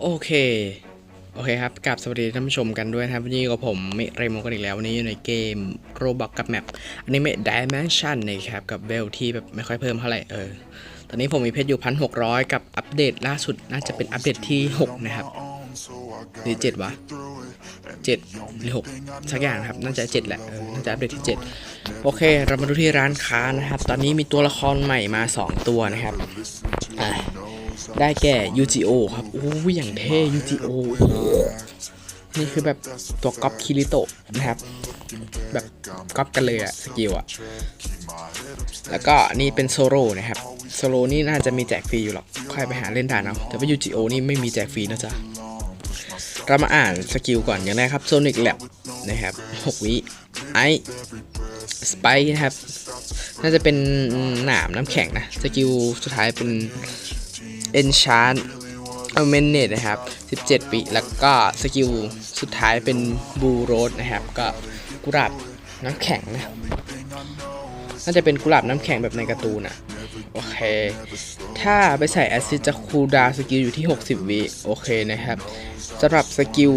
โอเค โอเคครับกลับสวัสดีท่านผู้ชมกันด้วยนะครับวันนี้กับผมมิเรโมกันอีกแล้ววันนี้อยู่ในเกมโรบอกกับแมปอันิเมะดิเมนชันนะครับกับเบลที่แบบไม่ค่อยเพิ่มเท่าไหร่เออ ตอนนี้ผมมีเพชรอยู่พันหกร้อยกับอัปเดตล่าสุดน่าจะเป็นอัปเดตที่ 6 นะครับหรือเจ็ดวะเจ็ดหรือหกสักอย่างครับน่าจะเจ็ดแหละน่าจะอัปเดตที่เจ็ดโอเค เรามาดูที่ร้านค้านะครับ ตอนนี้มีตัวละครใหม่มา2ตัวนะครับอ่า ได้แก่ UGO ครับโอ้ยอย่างเท่ UGO นี่คือแบบตัวก๊อปคิริโตะนะครับ แบบก๊อปกันเลยอะสกิลอะแล้วก็นี่เป็นโซโลนะครับโซโลนี่น่าจะมีแจกฟรีอยู่หรอกค่อยไปหาเล่นด่านเอาแต่ว่า UGO นี่ไม่มีแจกฟรีนะจ๊ะเรามาอ่านสกิลก่อนอย่างแรกครับโซนิกแลบนะครับ6วิไอสไปนะครับ น่าจะเป็นหนามน้ำแข็งนะ สกิลสุดท้ายเป็น Enchant a m e n e t นะครับ 17 ปี แล้วก็สกิลสุดท้ายเป็นบูโรสนะครับ ก็กุหลาบน้ำแข็งนะ น่าจะเป็นกุหลาบน้ำแข็งแบบในการ์ตูนอะโอเค ถ้าไปใส่แอซิดจะคูดาสกิลอยู่ที่ 60 วิโอเคนะครับสำหรับสกิล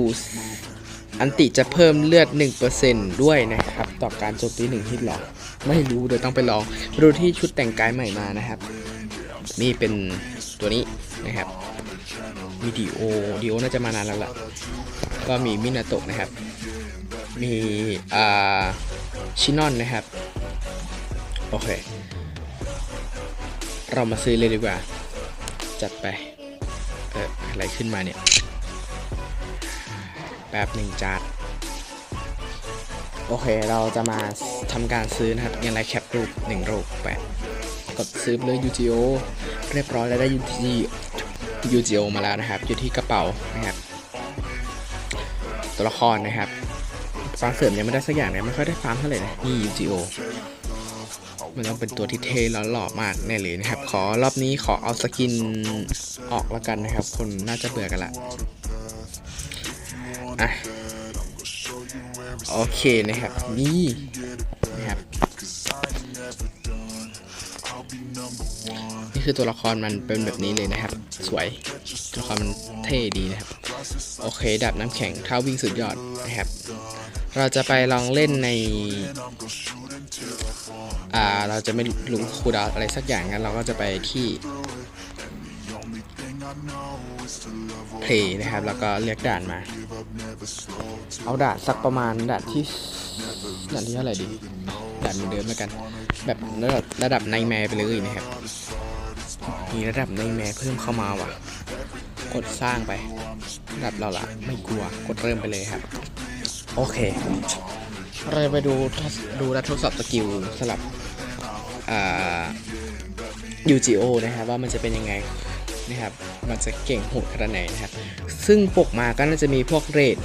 อันติจะเพิ่มเลือด 1%ด้วยนะครับ ต่อการโจมตี1ฮิตหรอ ไม่รู้เดี๋ยวต้องไปลองดูที่ชุดแต่งกายใหม่มานะครับ นี่เป็น ตัวนี้นะครับมีดีโอดีโอน่าจะมานานแล้วล่ะก็มีมินาโตะนะครับ มีอ่าชินอนนะครับ โอเค เรามาซื้อเลยดีกว่า จัดไป เอออะไรขึ้นมาเนี่ยแป๊บหนึ่งจานโอเค เราจะมาทำการซื้อนะครับยังไรแคปรูปหนึ่งรูปไป กดซื้อเลย UGO เรียบร้อยแล้วได้ UG UGO มาแล้วนะครับ อยู่ที่กระเป๋านะครับตัวละครนะครับฟาร์มเสริมยังไม่ได้สักอย่างเลยไม่ค่อยได้ฟาร์มเท่าไหร่นะนี่ UGO มันต้องเป็นตัวที่เท่แล้วหล่อมากแน่เลยนะครับ ขอรอบนี้ขอเอาสกินออกล้วกันนะครับ คนน่าจะเบื่อกันละอะโอเคนะครับ นี่ นี่คือตัวละครมันเป็นแบบนี้เลยนะครับ สวยตัวละครมันเท่ดีนะครับ โอเคดับน้ำแข็งเท้าวิ่งสุดยอดนะครับ เราจะไปลองเล่นใน อ่าเราจะไม่รู้คูลดาวอะไรสักอย่างงั้นเราก็จะไปที่เพลย์นะครับ แล้วก็เรียกด่านมา เอาด่านสักประมาณด่านที่ด่านที่เท่าไหร่ดี ด่านเหมือนเดิมแล้วกัน แบบระดับระดับในแมร์ไปเลยนะครับ มีระดับในแมร์เพิ่มเข้ามาว่ะ กดสร้างไประดับเราละไม่กลัวกดเริ่มไปเลยครับ โอเค เราจะไปดูดดูและทดสอบสกิลสลับอ่า UGO นะครับว่ามันจะเป็นยังไงนะครับ มันจะเก่งโหดขนาดไหนนะครับ ซึ่งปกมาก็น่าจะมีพวกเรท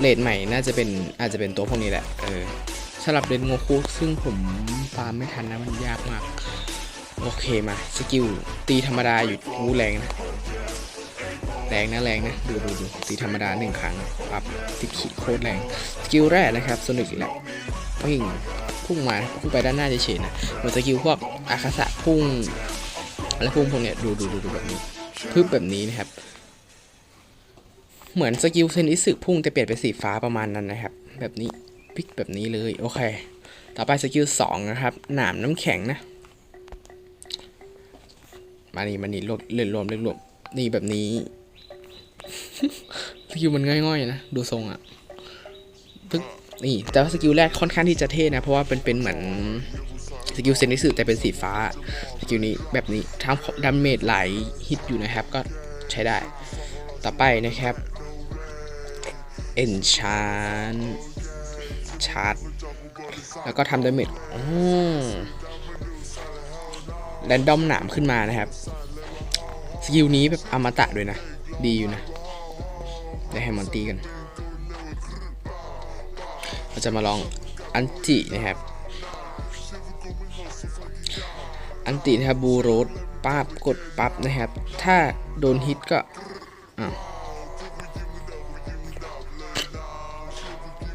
เรทใหม่น่าจะเป็นอาจจะเป็นตัวพวกนี้แหละ เออ สลับเรนโงคุซึ่งผมฟาร์มไม่ทันนะมันยากมาก โอเคมา สกิลตีธรรมดาอยู่วูแรงนะ แรงนะแรงนะ ดูดูดูตีธรรมดาหนึ่งครั้งปับติดขีดโคตรแรง สกิลแรกนะครับโซนิกแหละวิ่งพุ่งมาพุ่งไปด้านหน้าเฉยๆนะเหมือนสกิลพวกอาคาสะพุ่งอะไรพุ่งพวกเนี้ยดูดูดูดูแบบนี้พึบแบบนี้นะครับ เหมือนสกิลเซนอิสึพุ่งแต่เปลี่ยนเป็นสีฟ้าประมาณนั้นนะครับ แบบนี้ พิกแบบนี้เลยโอเค ต่อไปสกิลสองนะครับ หนามน้ำแข็งนะ มานี่มานี่รวมเล่นรวมเล่นรวมนี่แบบนี้สกิลมันง่อยๆนะ ดูทรงอะปึ๊กนี่แต่ว่าสกิลแรกค่อนข้างที่จะเท่นะ เพราะว่าเป็นเป็นเหมือนสกิลเซนิสึแต่เป็นสีฟ้า สกิลนี้แบบนี้ทั้งดาเมจไหลฮิตอยู่นะครับ ก็ใช้ได้ ต่อไปนะครับ Enchant ชาร์จ แล้วก็ทำดาเมจโอ้แรนดอมหนามขึ้นมานะครับ สกิลนี้แบบอมตะด้วยนะ ดีอยู่นะได้ให้มันตีกัน เราจะมาลองอันตินะครับ อันตินะครับบูโรสปั๊บกดปั๊บนะครับ ถ้าโดนฮิตก็อ้าว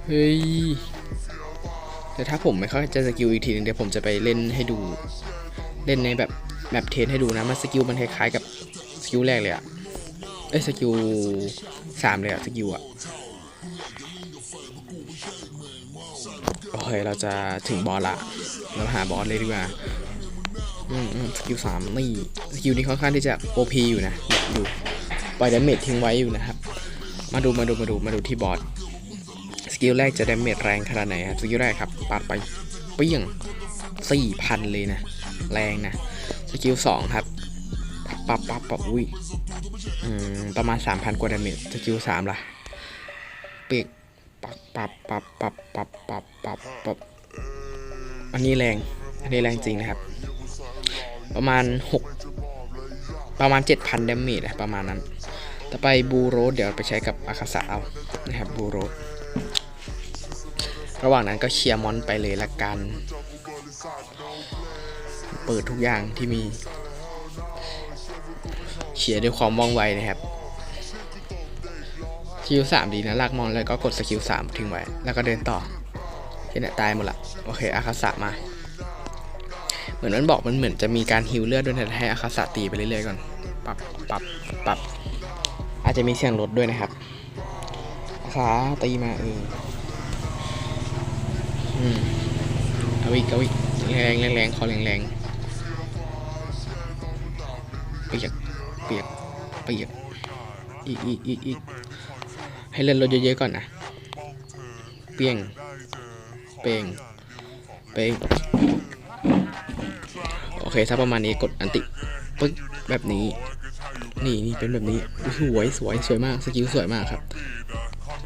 เฮ้ย แต่ถ้าผมไม่เข้าใจสกิลอีกทีนึงเดี๋ยวผมจะไปเล่นให้ดู เล่นในแบบแบบเทสให้ดูนะ มันสกิลมันคล้ายๆกับสกิลแรกเลยอะเอ้ยสกิลสามเลยอะสกิลอะโอเคเราจะถึงบอสละ เราหาบอสเลยดีกว่าอืมอืมสกิลสามนี่สกิลนี้ค่อนข้างที่จะ OP อยู่นะเนี่ยอยู่ปล่อยดาเมจทิ้งไว้อยู่นะครับ มาดูมาดูมาดูมาดูที่บอส กิลแรกจะดาเมจแรงขนาดไหนครับสกิลแรกครับปาดไปเปี้ยงสี่พันเลยนะ แรงนะ สกิลสองครับปับปับปับอุ้ยประมาณ3,000กว่าดาเมจสกิลสามล่ะเปีกปับปับปับปับปับปับปับปับอันนี้แรง อันนี้แรงจริงนะครับ ประมาณ6ประมาณ7,000ดาเมจอะประมาณนั้น ต่อไปบูโรสเดี๋ยวไปใช้กับอาคาสะเอานะครับบูโรส ระหว่างนั้นก็เคลียร์มอนไปเลยละกัน เปิดทุกอย่างที่มีเขียร์ด้วยความว่องไวนะครับสกิลสามดีนะลากมอนแล้วก็กดสกิลสามทิ้งไว้ แล้วก็เดินต่อเห็นไหมตายหมดละโอเคอาคาสะมา เหมือนมันบอกมันเหมือนจะมีการฮิวเลือดด้วยนะให้อาคาสะตีไปเรื่อยๆก่อนปับปับปับอาจจะมีเสียงรถด้วยนะครับอาคาตีมาเออ อืมเอาอีกเอาอีกแรงแรงแรงคอแรงแรงเปียกเปียกเปียกอีกอีกอีกอีกให้เล่นรถเยอะๆก่อนนะเปียงเปงเปงโอเคถ้าประมาณนี้กดอันติปึ๊กแบบนี้ นี่นี่เป็นแบบนี้สวยสวยสวยมากสกิลสวยมากครับ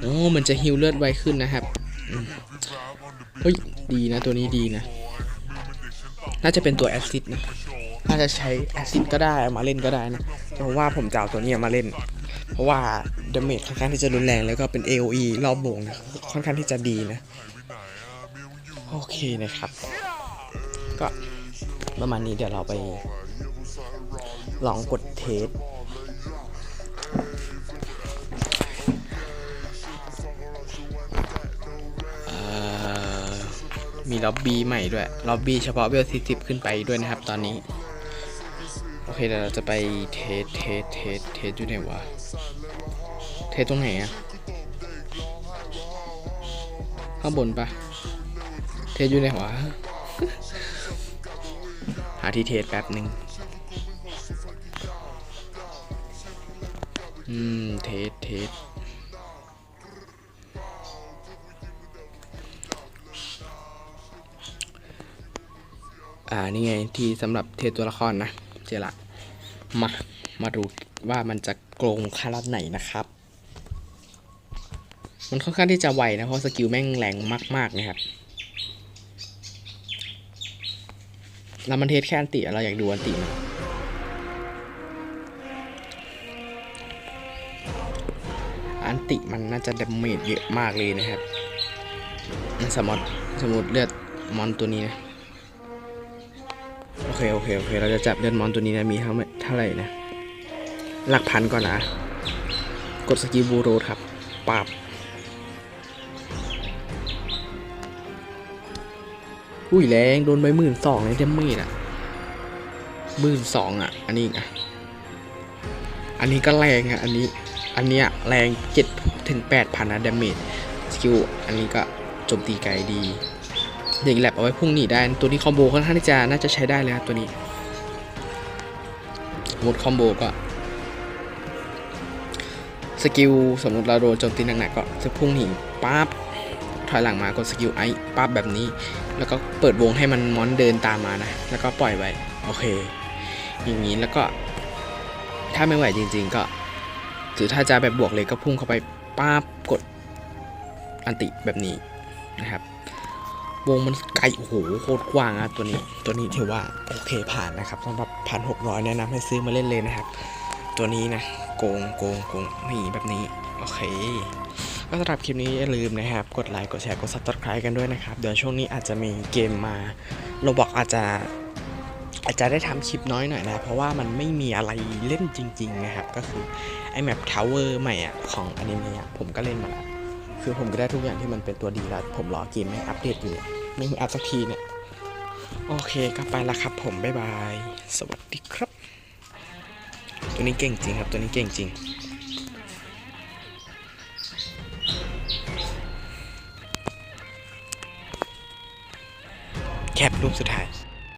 โอ้มันจะฮิลเลือดไวขึ้นนะครับ เฮ้ย ดีนะตัวนี้ดีนะ น่าจะเป็นตัวแอซิดนะ น่าจะใช้แอซิดก็ได้มาเล่นก็ได้นะแต่ผมว่าผมจะเอาตัวนี้มาเล่น เพราะว่าดาเมจค่อนข้างที่จะรุนแรงแล้วก็เป็น AOE รอบวงนะค่อนข้างที่จะดีนะ โอเคนะครับ ก็ประมาณนี้เดี๋ยวเราไปลองกดเทส มีล็อบบี้ใหม่ด้วยล็อบบี้เฉพาะเวล40 ขึ้นไปด้วยนะครับตอนนี้ โอเคเดี๋ยวเราจะไปเทสเทสเทสเทสอยู่ไหนวะเทสตรงไหนอะข้างบนปะเทสอยู่ไหนวะหาที่เทสแป๊บหนึ่งอืม เทสเทส อ่านี่ไงที่สำหรับเทตัวละครนะเจละมามาดูว่ามันจะโกงขนาดไหนนะครับ มันค่อนข้างที่จะไวนะเพราะสกิลแม่งแรงมากๆนะครับแล้วมันเทสแค่อันติเราอยากดูอันติมันอันติมันน่าจะดาเมจเยอะมากเลยนะครับสมมติสมมติเลือดมอนตัวนี้นะ โอเคโอเค โอเค เราจะจับเลือดมอนตัวนี้นะ มีเท่าไหร่เท่าไหร่นะ หลักพันก่อนนะ กดสกิลบูโรครับปาบอุ้ยแรงโดนไปหมื่นสองเลยเดมเมจอะหมื่นสองอะ อันนี้อะ อันนี้ก็แรงอะ อันนี้ อันเนี้ยแรงเจ็ดถึงแปดพันนะเดมเมจสกิล อันนี้ก็โจมตีไกลดี เด็กแลบเอาไว้พุ่งหนีได้ ตัวนี้คอมโบค่อนข้างที่จะน่าจะใช้ได้เลยครับตัวนี้หมดคอมโบก็สกิลสมมติเราโดนโจมตีหนักๆก็จะพุ่งหนีปั๊บถอยหลังมากดสกิลไอ้ปั๊บแบบนี้ แล้วก็เปิดวงให้มันมอนเดินตามมานะ แล้วก็ปล่อยไว้ โอเค อย่างนี้แล้วก็ ถ้าไม่ไหวจริง ๆ ก็หรือถ้าจะแบบบวกเลยก็พุ่งเข้าไปปั๊บกดอันติแบบนี้นะครับ วงมันไกลโอ้โหโคตรกว้างอะตัวนี้ ตัวนี้ถือว่าโอเคผ่านนะครับสำหรับพันหกร้อยแนะนำให้ซื้อมาเล่นเลยนะครับ ตัวนี้นะโกงโกงโกงนี่แบบนี้โอเคก็สำหรับคลิปนี้อย่าลืมนะครับ กดไลค์กดแชร์กด subscribe กันด้วยนะครับ เดี๋ยวช่วงนี้อาจจะมีเกมมาโรบอกอาจจะอาจจะได้ทำคลิปน้อยหน่อยนะ เพราะว่ามันไม่มีอะไรเล่นจริง ๆ นะครับ ก็คือ ไอแมปทาวเวอร์ใหม่อะของอนิเมะผมก็เล่นมาแล้ว คือผมก็ได้ทุกอย่างที่มันเป็นตัวดีแล้ว ผมรอเกมไม่อัปเดตอยู่เนี่ยไม่อัปสักทีเนี่ย โอเคก็ไปละครับผมบ๊ายบาย สวัสดีครับ ตัวนี้เก่งจริงครับ ตัวนี้เก่งจริงแคปรูปสุดท้าย